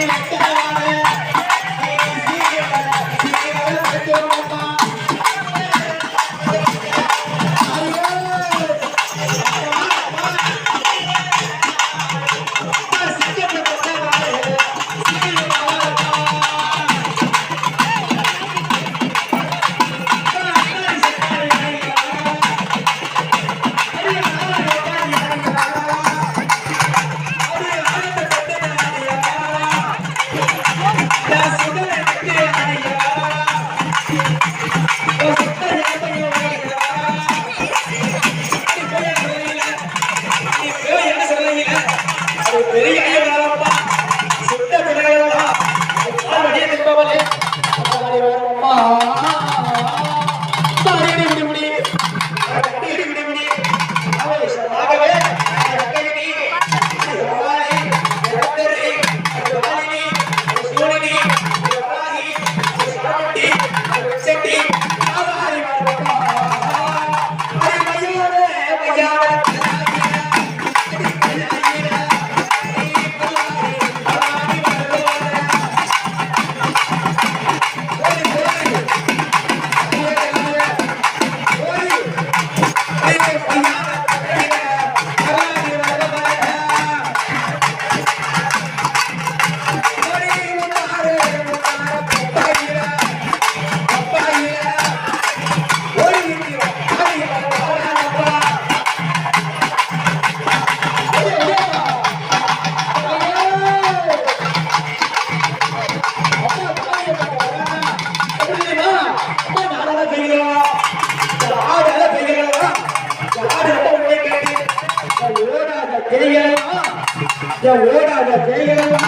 Gracias. Yes, தெரிகிறதா ஓடாத பேய்கிறதா